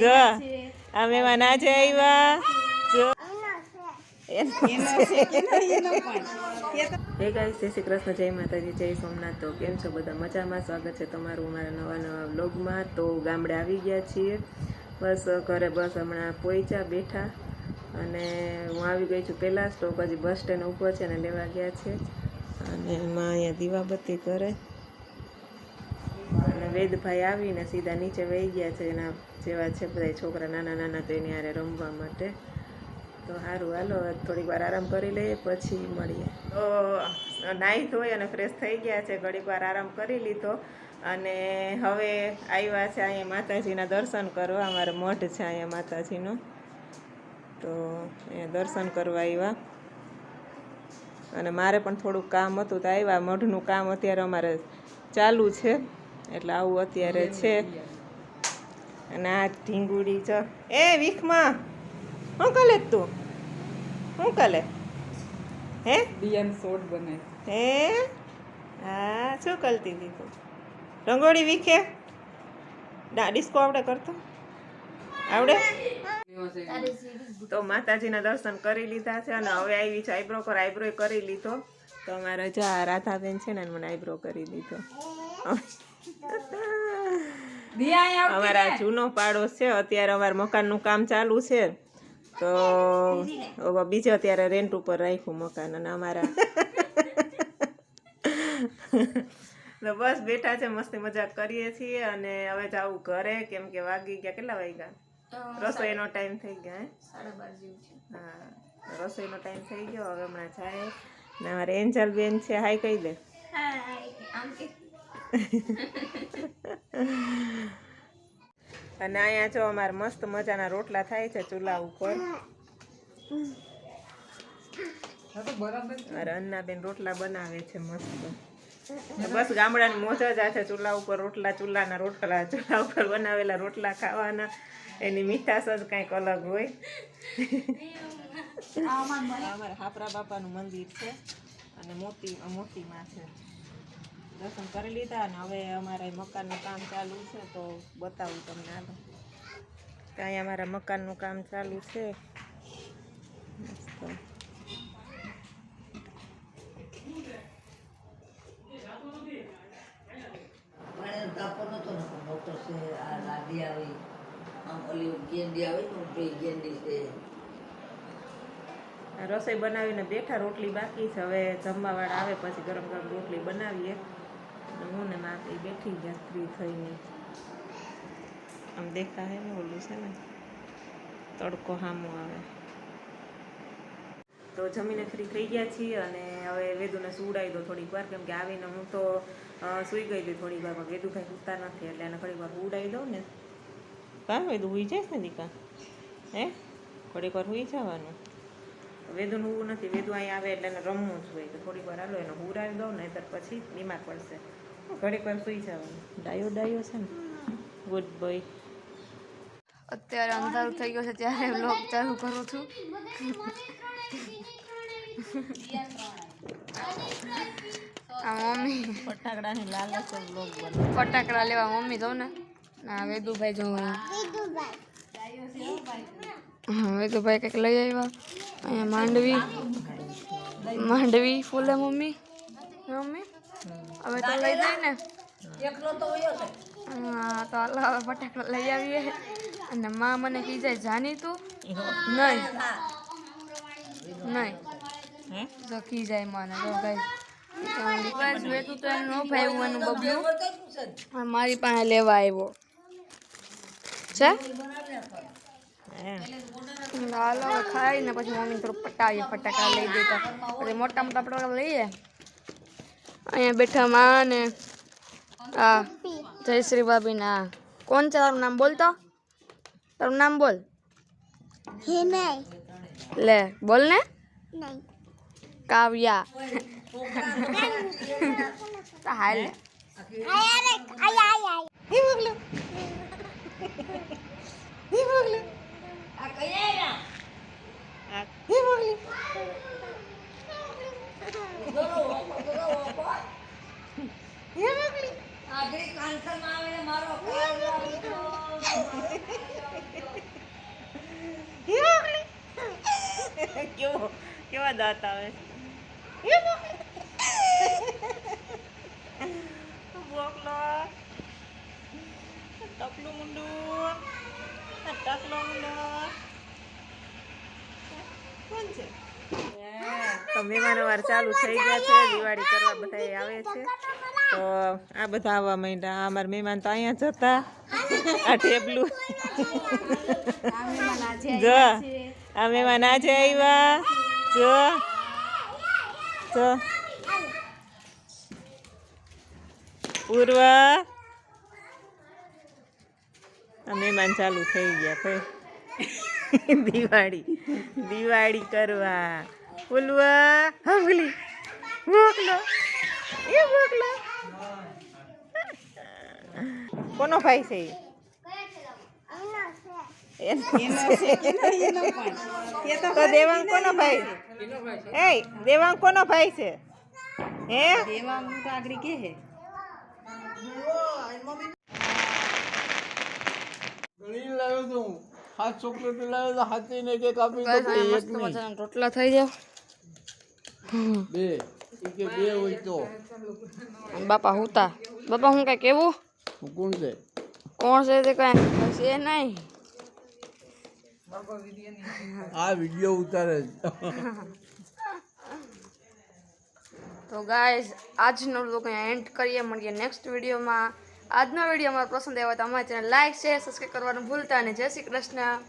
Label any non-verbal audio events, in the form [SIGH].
જો આ મહેમાન આજે આવ્યા જો. હે ગાઈસ જય શ્રી કૃષ્ણ, જય માતાજી, જય સોમનાથ. તો કેમ છો બધા? મજામાં? સ્વાગત છે તમારું અમારા નવા નવા બ્લોગમાં તો ગામડે આવી ગયા છીએ. બસ ઘરે બસ હમણાં પહોંચ્યા બેઠા. અને હું આવી ગઈ છું પહેલાં જ, તો પછી બસ સ્ટેન્ડ ઊભો છે અને લેવા ગયા છે. અને એમાં અહીંયા દીવાબત્તી કરે. અને વેદભાઈ આવીને સીધા નીચે વહી ગયા છે, એના જેવા છે બધા છોકરા નાના નાના તો એની હારે રમવા માટે. તો સારું હાલો થોડીક વાર આરામ કરી લઈએ, પછી મળીએ. તો નાહી ધોઈ અને ફ્રેશ થઈ ગયા છે, ઘડીક વાર આરામ કરી લીધો. અને હવે આવ્યા છે અહીંયા માતાજીના દર્શન કરવા, અમારે મઠ છે અહીંયા માતાજીનું. તો અહીંયા દર્શન કરવા આવ્યા. અને મારે પણ થોડુંક કામ હતું તો આવ્યા. મઢનું કામ અત્યારે અમારે ચાલુ છે. એટલે આવું અત્યારે છે. અને આ ઢીંગુડી ચ એ વીખમાં શું કલે તું? શું કલે? હે? બિયાન સોટ બને. હે? હા શું કરતી હતી તું? રંગોળી વીખે? ડિસ્કો આવડે કરતો? આવડે? તો માતાજીના દર્શન કરી લીધા છે અને હવે આવી છે આઈબ્રો કર આઈબ્રો કરી લીધો. તો અમારા જો આ રાધાબેન છે ને મને આઈબ્રો કરી દીધો. અમારા જૂનો પાડોશ છે અત્યારે અમારા મકાનનું કામ ચાલુ છે. તો બીજે અત્યારે રેન્ટ ઉપર રાખ્યું મકાન અને અમારા તો બસ બેઠા છે મસ્તી મજાક કરીએ છીએ અને હવે જાવું ઘરે કેમ કે વાગી ગયા કેટલા વાગ્યા? રસોઈનો ટાઈમ થઈ ગયો હે? હા રસોઈનો ટાઈમ થઈ ગયો. હવે હમણાં જાય. ને અમારે એન્જલ બેન છે. હાય કહી દે. [LAUGHS] અને અહીંયા જો અમારે મસ્ત મજાના રોટલા થાય છે ચૂલા ઉપર. મારે અન્નાબેન રોટલા બનાવે છે મસ્ત. બસ ગામડાની મોજ જ આ છે ચૂલા ઉપર રોટલા ચૂલાના રોટલા ચૂલા ઉપર બનાવેલા રોટલા ખાવાના. એની મીઠાશ જ કંઈક અલગ હોય. અમારા હાપરા બાપાનું મંદિર છે અને મોતી મોતીમાં છે. દર્શન કરી લીધા અને હવે અમારે મકાનનું કામ ચાલુ છે તો બતાવું તમને હાલો ત્યાં અમારા મકાનનું કામ ચાલુ છે. મસ્ત રસોઈ બનાવીને બેઠા, રોટલી બાકી છે. હવે જમવાવાળા આવે, પછી ગરમ ગરમ રોટલી બનાવીએ. હું ને મા બેઠી ગયા, ફ્રી થઈને. આમ દેખા હે ને ઓલું છે ને, તડકો હામો આવે. તો જમીને ફ્રી થઈ ગયા છીએ અને હવે વેદુને સુવડાવી દો થોડીક વાર, કેમ કે આવીને હું તો સુઈ ગઈ હતી થોડીક વારમાં વેદુભાઈ સૂતા નથી એટલે એને થોડીક વાર ઉડાવી દઉં ને. કાં વેદું હુઈ જાય ને દીકા હે? થોડીક વાર હુઈ જવાનું. વેદુનું હું નથી. વેદુ અહીંયા આવે એટલે એને રમવું જ હોય. તો થોડીક વાર હાલો એને હુરાવી દઉં ને પછી બીમાર પડશે. ઘડીક વાર સુઈ જવાનું. ડાયો ડાયો છે ને. ગુડ બોય અત્યારે અંધારું થઈ ગયું છે ત્યારે બ્લોગ ચાલુ કરું છું. આ મમ્મી ફટાકડાની લાલચ બ્લોગ બને. ફટાકડા લેવા મમ્મી જો ને. ના વેદુભાઈ જો હા વેદુભાઈ કંઈક લઈ આવ્યા. અહીંયા માંડવી માંડવી ફૂલે મમ્મી. મમ્મી હવે તો લઈ જાય ને. એકલો તો હા તો હાલો હવે ફટાકડા લઈ આવીએ. અને માં મને કી જાય જાની તું? નહીં. નહીં. તો જો કી જાય મને તો ગઈ બસ વેતું તો એનું બબલું. મારી પાસે લેવા આવ્યો. છે? હાલો ખાઈ ખાઈને પછી મમ્મી થોડું પટાવીએ ફટાકડા લઈ દેતા પછી મોટા મોટા ફટાકડા લઈએ. અહીંયા બેઠા માં ને આ જયશ્રી ભાભી ના કોણ છે તારું નામ? બોલતો તારું નામ બોલ. લે બોલ ને. કાવ્યા. તો હે મોગલી આ કયા આ હે મોગલી દોરો દોરો હે મોગલી આગરી કાંસરમાં આવીને મારો હે મોગલી કેવો કેવા દાંત આવે હે મોગલી બોકલો. ટકલું મુંડું ટકલો મુંડો કોણ છે? તો મહેમાનો વાર ચાલુ થઈ ગયા છે. દિવાળી કરવા બધા આવે છે. તો આ બધા આવવા માંડ્યા. અમારા મહેમાન તો અહીંયા જ હતા. આ ટેબલું જો આ મહેમાન આજે આવ્યા. જો જો. પૂર્વ મહેમાન ચાલુ થઈ ગયા ભાઈ. [LAUGHS] દિવાળી દિવાળી કરવા. બોલવા હા બોલી. મોકલો એ મોકલો કોનો ભાઈ છે? તો દેવાંગ કોનો ભાઈ? એ દેવાંગ કોનો ભાઈ છે? હે? ઘણી લાવ્યો તો હું હાથ ચોકલેટ લાવ્યો તો હાથી ને કેક આપી તો ગાઈસ કે અહીંયા એક મસ્ત નહીં મજાના રોટલા થઈ જાવ બે. ઈ કે બે હોય તો. અને બાપા હુતા. બાપા હું કઈ કેવું? હું કોણ છે? કોણ છે તે કઈ? છે નહીં. આ વીડિયો ઉતારે છે. તો ગાઈઝ આજનો લોકો એન્ડ કરીએ. મળીએ નેક્સ્ટ વિડીયોમાં આજનો વીડિયો અમારો પસંદ આવ્યો તો અમારી ચેનલ લાઈક શેર સબસ્ક્રાઈબ કરવાનું ભૂલતા અને જય શ્રી કૃષ્ણ.